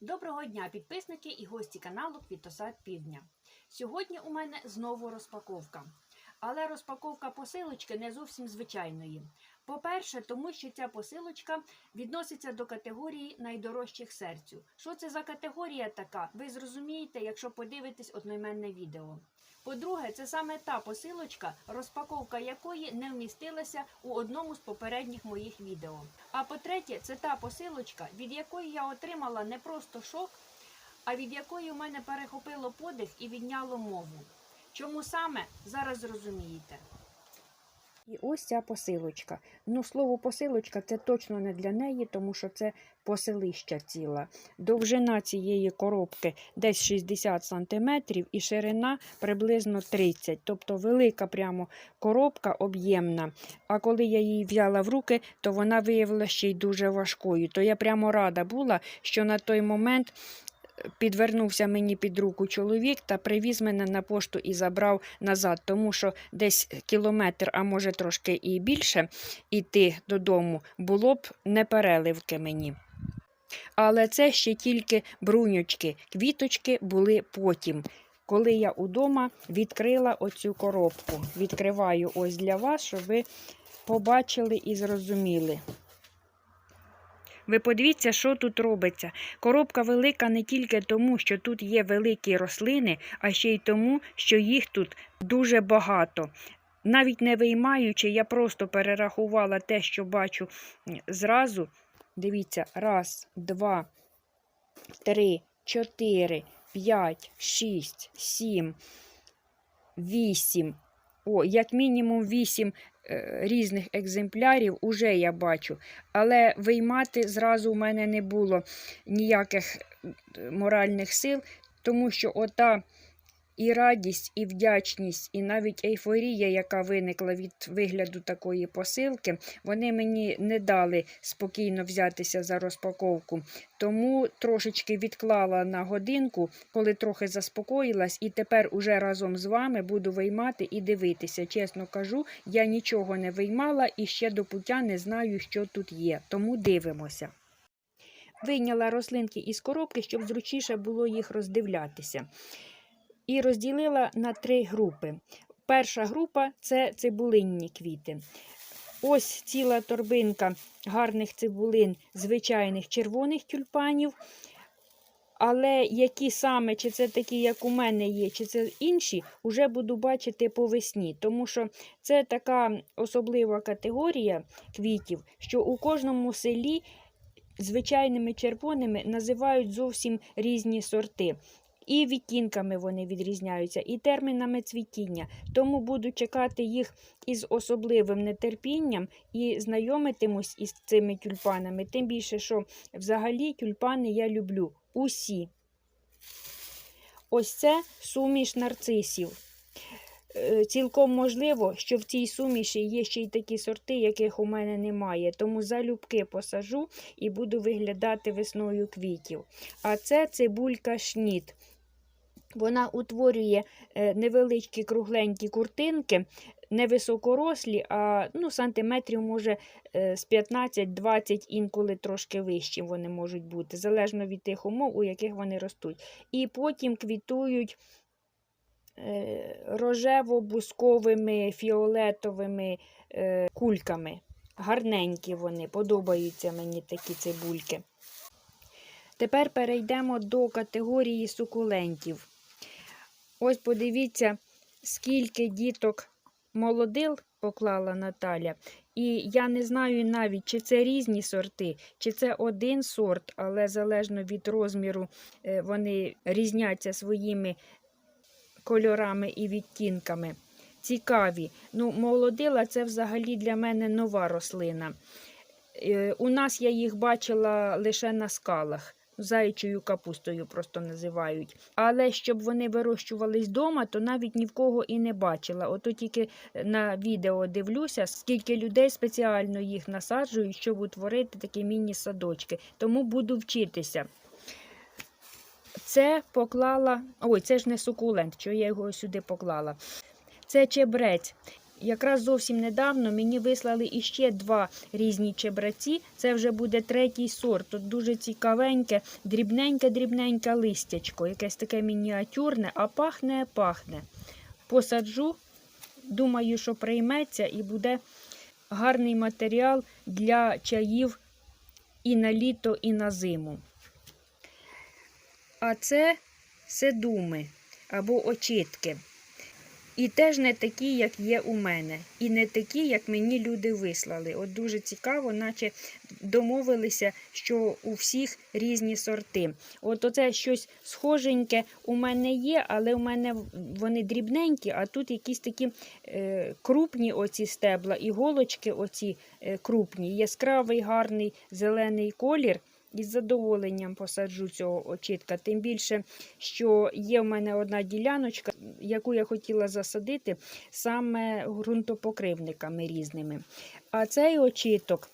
Доброго дня, підписники і гості каналу Квітосад Півдня. Сьогодні у мене знову розпаковка. Але розпаковка посилочки не зовсім звичайної. По-перше, тому що ця посилочка відноситься до категорії найдорожчих серцю. Що це за категорія така? Ви зрозумієте, якщо подивитесь одноіменне відео. По-друге, це саме та посилочка, розпаковка якої не вмістилася у одному з попередніх моїх відео. А по-третє, це та посилочка, від якої я отримала не просто шок, а від якої у мене перехопило подих і відняло мову. Чому саме зараз зрозумієте? І ось ця посилочка. Ну, слово посилочка це точно не для неї, тому що це поселища ціла. Довжина цієї коробки десь 60 см і ширина приблизно 30 Тобто велика прямо коробка об'ємна. А коли я її взяла в руки, то вона виявилася ще й дуже важкою. То я прямо рада була, що на той момент підвернувся мені під руку чоловік та привіз мене на пошту і забрав назад, тому що десь кілометр, а може трошки і більше, іти додому було б непереливки мені. Але це ще тільки бруньочки, квіточки були потім. Коли я удома відкрила оцю коробку. Відкриваю ось для вас, щоб ви побачили і зрозуміли. Ви подивіться, що тут робиться. Коробка велика не тільки тому, що тут є великі рослини, а ще й тому, що їх тут дуже багато. Навіть не виймаючи, я просто перерахувала те, що бачу зразу. Дивіться, раз, два, три, чотири, п'ять, шість, сім, вісім. О, як мінімум вісім різних екземплярів уже я бачу. Але виймати зразу в мене не було ніяких е, моральних сил, тому що ота і радість, і вдячність, і навіть ейфорія, яка виникла від вигляду такої посилки, вони мені не дали спокійно взятися за розпаковку. Тому трошечки відклала на годинку, коли трохи заспокоїлась, і тепер уже разом з вами буду виймати і дивитися. Чесно кажу, я нічого не виймала і ще до пуття не знаю, що тут є. Тому дивимося. Вийняла рослинки із коробки, щоб зручніше було їх роздивлятися і розділила на три групи. Перша група це цибулинні квіти. Ось ціла торбинка гарних цибулин, звичайних червоних тюльпанів. Але які саме, чи це такі, як у мене є, чи це інші, вже буду бачити по весні. Тому що це така особлива категорія квітів, що у кожному селі звичайними червоними називають зовсім різні сорти. І відтінками вони відрізняються, і термінами цвітіння. Тому буду чекати їх із особливим нетерпінням і знайомитимусь із цими тюльпанами. Тим більше, що взагалі тюльпани я люблю усі. Ось це суміш нарцисів. Е, Цілком можливо, що в цій суміші є ще й такі сорти, яких у мене немає. Тому залюбки посажу і буду виглядати весною квітів. А це цибулька шніт. Вона утворює е, невеличкі кругленькі куртинки, невисокорослі, а ну, сантиметрів, може, е, з 15-20, інколи трошки вищі вони можуть бути, залежно від тих умов, у яких вони ростуть. І потім квітують е, рожево-бусковими фіолетовими кульками. Гарненькі вони, подобаються мені такі цибульки. Тепер перейдемо до категорії сукулентів. Ось подивіться, скільки діток молодил поклала Наталя. І я не знаю навіть, чи це різні сорти, чи це один сорт, але залежно від розміру е, вони різняться своїми кольорами і відтінками. Цікаві. Ну, Молодила це взагалі для мене нова рослина. Е, у нас я їх бачила лише на скалах зайчою капустою просто називають. Але щоб вони вирощувались вдома, то навіть ні в кого і не бачила. Ото тільки на відео дивлюся, скільки людей спеціально їх насаджують, щоб утворити такі міні-садочки. Тому буду вчитися. Це поклала. Ой, це ж не сукулент, що я його сюди поклала. Це чебрець. Якраз зовсім недавно мені вислали іще два різні чебраці. Це вже буде третій сорт. Тут дуже цікавеньке, дрібненьке-дрібненьке листячко, якесь таке мініатюрне, а пахне, пахне. Посаджу, думаю, що прийметься і буде гарний матеріал для чаїв і на літо, і на зиму. А це седуми або очітки. І теж не такі, як є у мене. І не такі, як мені люди вислали. От дуже цікаво, наче домовилися, що у всіх різні сорти. От оце щось схоженьке у мене є, але у мене вони дрібненькі, а тут якісь такі е, крупні оці стебла, і голочки оці е, крупні, яскравий гарний зелений колір. Із задоволенням посаджу цього очітка. Тим більше, що є в мене одна діляночка, яку я хотіла засадити саме ґрунтопокривниками різними. А цей очіток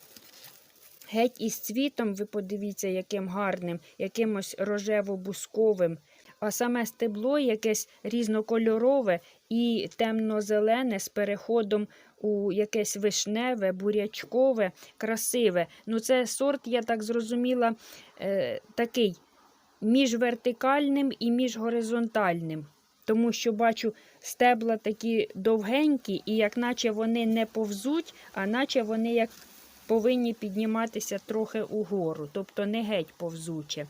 геть із цвітом, ви подивіться, яким гарним, якимось рожево-бусковим. А саме стебло якесь різнокольорове і темно-зелене з переходом у якесь вишневе, бурячкове, красиве. Ну, це сорт, я так зрозуміла, е, такий між вертикальним і між горизонтальним. Тому що бачу стебла такі довгенькі, і як наче вони не повзуть, а наче вони як повинні підніматися трохи угору, тобто не геть повзуче.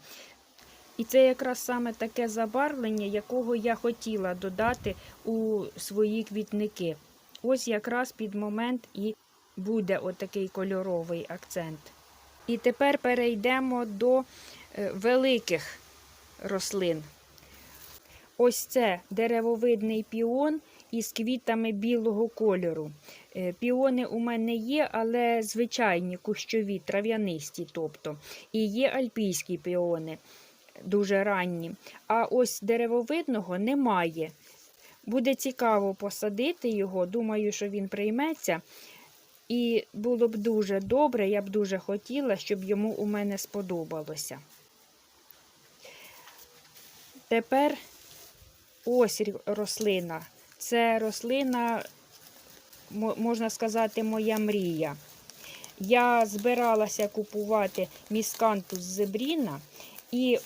І це якраз саме таке забарвлення, якого я хотіла додати у свої квітники. Ось якраз під момент і буде отакий кольоровий акцент. І тепер перейдемо до е, великих рослин. Ось це деревовидний піон із квітами білого кольору. Е, Піони у мене є, але звичайні кущові, трав'янисті. тобто. І є альпійські піони, дуже ранні. А ось деревовидного немає. Буде цікаво посадити його. Думаю, що він прийметься. І було б дуже добре, я б дуже хотіла, щоб йому у мене сподобалося. Тепер ось рослина. Це рослина, можна сказати, моя мрія. Я збиралася купувати міскантус зебріна, і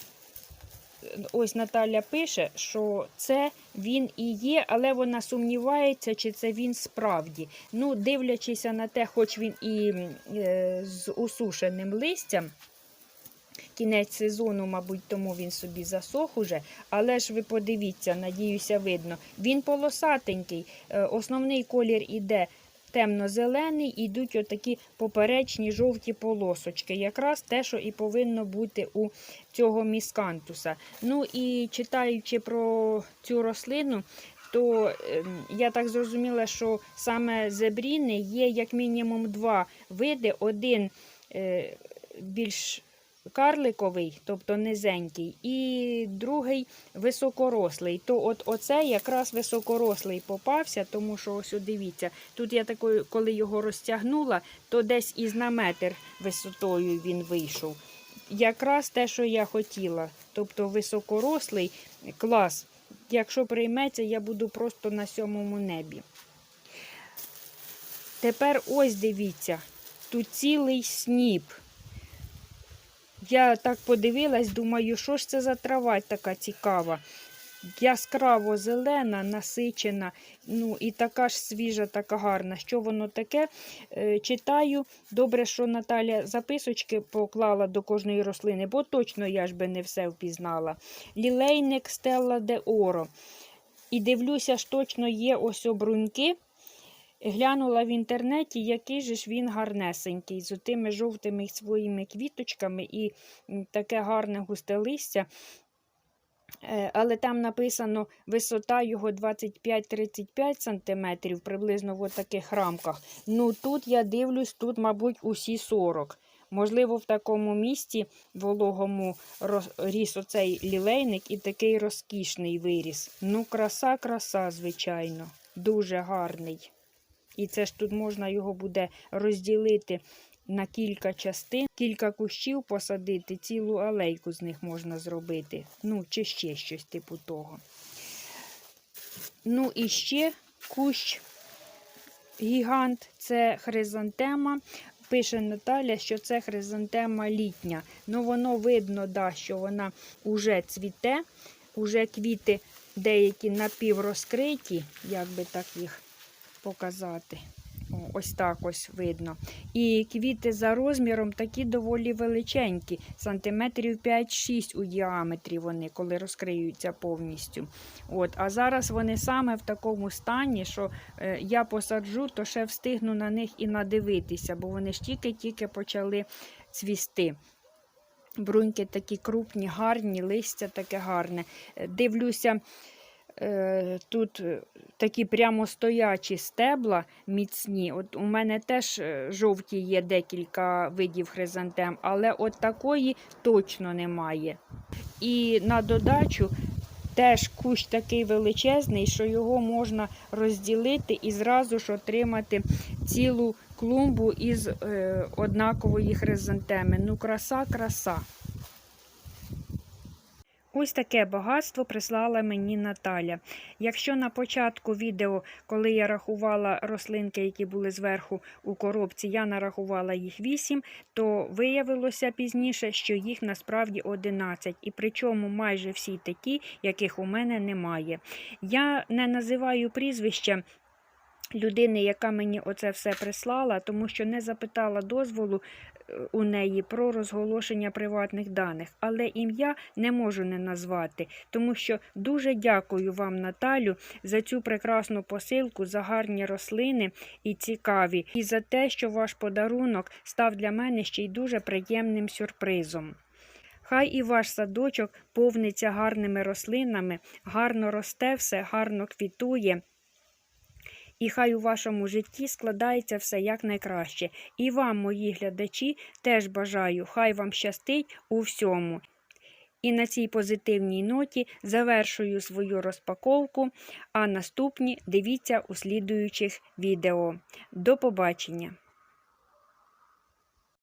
ось Наталя пише, що це він і є, але вона сумнівається, чи це він справді. Ну, дивлячися на те, хоч він і е, з усушеним листям. Кінець сезону, мабуть, тому він собі засох уже. Але ж ви подивіться, надіюся, видно. Він полосатенький. Е, Основний колір іде темно-зелений, йдуть отакі поперечні жовті полосочки. Якраз те, що і повинно бути у цього міскантуса. Ну і читаючи про цю рослину, то ем, я так зрозуміла, що саме зебріни є як мінімум два види. Один е, більш карликовий, тобто низенький, і другий високорослий. То от оце якраз високорослий попався, тому що ось дивіться, тут я такою, коли його розтягнула, то десь із на метр висотою він вийшов. Якраз те, що я хотіла. Тобто високорослий клас. Якщо прийметься, я буду просто на сьомому небі. Тепер ось дивіться, тут цілий сніп. Я так подивилась, думаю, що ж це за трава така цікава. Яскраво зелена, насичена, ну і така ж свіжа, така гарна. Що воно таке? Е, читаю. Добре, що Наталя записочки поклала до кожної рослини, бо точно я ж би не все впізнала. Лілейник Стелла де Оро. І дивлюся, ж точно є ось обруньки. Глянула в інтернеті, який же ж він гарнесенький, з тими жовтими своїми квіточками і таке гарне густе листя. Е, Але там написано висота його 25-35 см, приблизно в таких рамках. Ну тут я дивлюсь, тут, мабуть, усі 40 Можливо, в такому місці вологому ріс оцей лілейник і такий розкішний виріс. Ну, краса, краса, звичайно, дуже гарний. І це ж тут можна його буде розділити на кілька частин, кілька кущів посадити, цілу алейку з них можна зробити. Ну, чи ще щось типу того. Ну і ще кущ гігант це хризантема. Пише Наталя, що це хризантема літня. Ну, воно видно, да, що вона вже цвіте, уже квіти деякі напіврозкриті, як би так їх показати. Ось так ось видно. І квіти за розміром такі доволі величенькі, сантиметрів 5-6 у діаметрі вони, коли розкриються повністю. От, а зараз вони саме в такому стані, що е, я посаджу, то ще встигну на них і надивитися, бо вони ж тільки-тільки почали цвісти. Бруньки такі крупні, гарні, листя таке гарне. Е, Дивлюся, тут е, такі прямо стоячі стебла міцні. От у мене теж е, жовті є декілька видів хризантем, але от такої точно немає. І на додачу теж кущ такий величезний, що його можна розділити і зразу ж отримати цілу клумбу із е, однакової хризантеми. Ну, краса, краса. Ось таке багатство прислала мені Наталя. Якщо на початку відео, коли я рахувала рослинки, які були зверху у коробці, я нарахувала їх 8, то виявилося пізніше, що їх насправді 11. І причому майже всі такі, яких у мене немає. Я не називаю прізвища. Людини, яка мені оце все прислала, тому що не запитала дозволу е, у неї про розголошення приватних даних, але ім'я не можу не назвати, тому що дуже дякую вам, Наталю, за цю прекрасну посилку, за гарні рослини і цікаві, і за те, що ваш подарунок став для мене ще й дуже приємним сюрпризом. Хай і ваш садочок повниться гарними рослинами, гарно росте все, гарно квітує. І хай у вашому житті складається все якнайкраще. І вам, мої глядачі, теж бажаю, хай вам щастить у всьому. І на цій позитивній ноті завершую свою розпаковку, а наступні дивіться у слідуючих відео. До побачення!